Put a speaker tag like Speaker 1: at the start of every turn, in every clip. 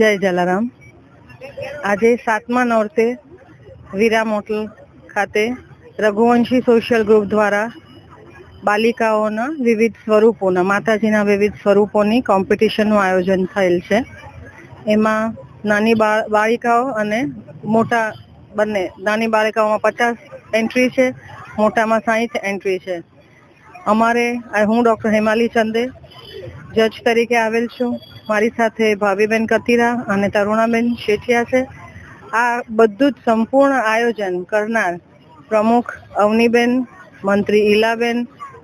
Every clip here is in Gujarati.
Speaker 1: જય જલારામ. આજે સાતમા નોરતે વિરામ હોટલ ખાતે રઘુવંશી સોશિયલ ગ્રુપ દ્વારા બાલિકાઓના વિવિધ સ્વરૂપોના, માતાજીના વિવિધ સ્વરૂપોની કોમ્પિટિશનનું આયોજન થયેલ છે. એમાં નાની બાળ બાળિકાઓ અને મોટા બંને, નાની બાળિકાઓમાં પચાસ એન્ટ્રી છે, મોટામાં સાહીઠ એન્ટ્રી છે. અમારે હું ડૉક્ટર હેમાલી ચંદે જજ તરીકે આવેલ છું. મારી સાથે ભાભીબેન કતીરા અને તરુણાબેન શેઠિયા છે. આ બધું જ સંપૂર્ણ આયોજન કરનાર પ્રમુખ અવનીબેન, મંત્રી ઈલાબેન,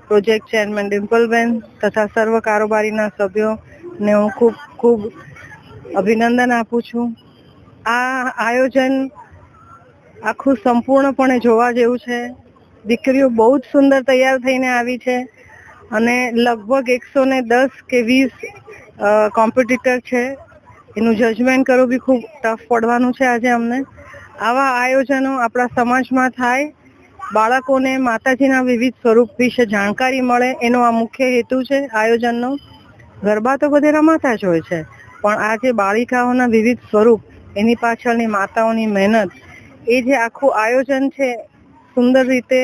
Speaker 1: પ્રોજેક્ટ ચેરમેન ડિમ્પલબેન તથા સર્વ કારોબારીના સભ્યોને હું ખૂબ ખૂબ અભિનંદન આપું છું. આ આયોજન આખું સંપૂર્ણપણે જોવા જેવું છે. દીકરીઓ બહુ જ સુંદર તૈયાર થઈને આવી છે. અને લગભગ એકસો ને દસ કે વીસ કોમ્પિટિટર છે. એનું જજમેન્ટ કરવું બી ખૂબ ટફ પડવાનું છે આજે અમને. આવા આયોજનો આપણા સમાજમાં થાય, બાળકોને માતાજીના વિવિધ સ્વરૂપ વિશે જાણકારી મળે, એનો આ મુખ્ય હેતુ છે આયોજનનો. ગરબા તો બધે રમાતા જ હોય છે, પણ આ જે બાળિકાઓના વિવિધ સ્વરૂપ, એની પાછળની માતાઓની મહેનત, એ જે આખું આયોજન છે, સુંદર રીતે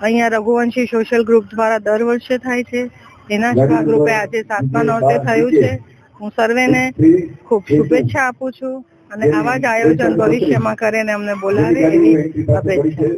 Speaker 1: અહીંયા રઘુવંશી સોશિયલ ગ્રુપ દ્વારા દર વર્ષે થાય છે. એના જ ભાગરૂપે આજે સાતમા નોરતે થયું છે. હું સર્વેને ખૂબ શુભેચ્છા આપું છું અને આવા જ આયોજન ભવિષ્યમાં કરીને અમને બોલાવે એવી અપેક્ષા.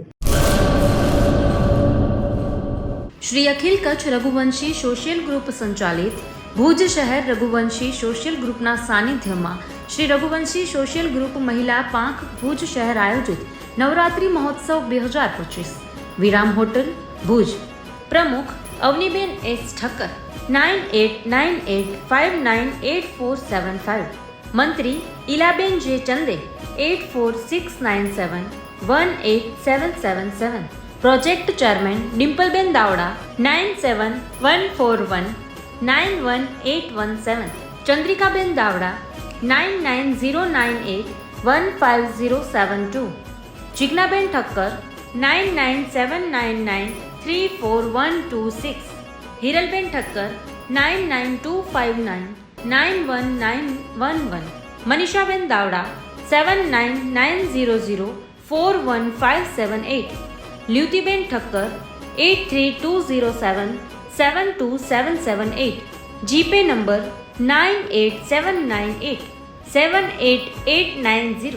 Speaker 2: શ્રી અખિલ કચ્છ રઘુવંશી સોશિયલ ગ્રુપ સંચાલિત ભુજ શહેર રઘુવંશી સોશિયલ ગ્રુપના સાનિધ્યમાં શ્રી રઘુવંશી સોશિયલ ગ્રુપ મહિલા પાંખ ભુજ શહેર આયોજિત નવરાત્રિ મહોત્સવ બે હજાર પચીસ. વિરામ હોટલ, ભુજ. પ્રમુખ Avaniben S Thakkar, nine eight nine eight five nine eight four seven five. મંત્રી Ilaben J Chande, eight four six nine seven, one eight seven seven seven. Project chairman Dimpleben Davda, nine seven one four one, nine one eight one seven. Chandrikaben Davda, nine nine zero nine eight one five zero seven two. Jignaben Thakkar nine nine seven nine nine three four one two six Hiralben Thakkar nine nine two five nine nine one nine one one Manishaben Davda seven nine nine zero zero four one five seven eight Lyutiben Thakkar eight three two zero seven seven two seven seven eight GPay number nine eight seven nine eight seven eight eight nine zero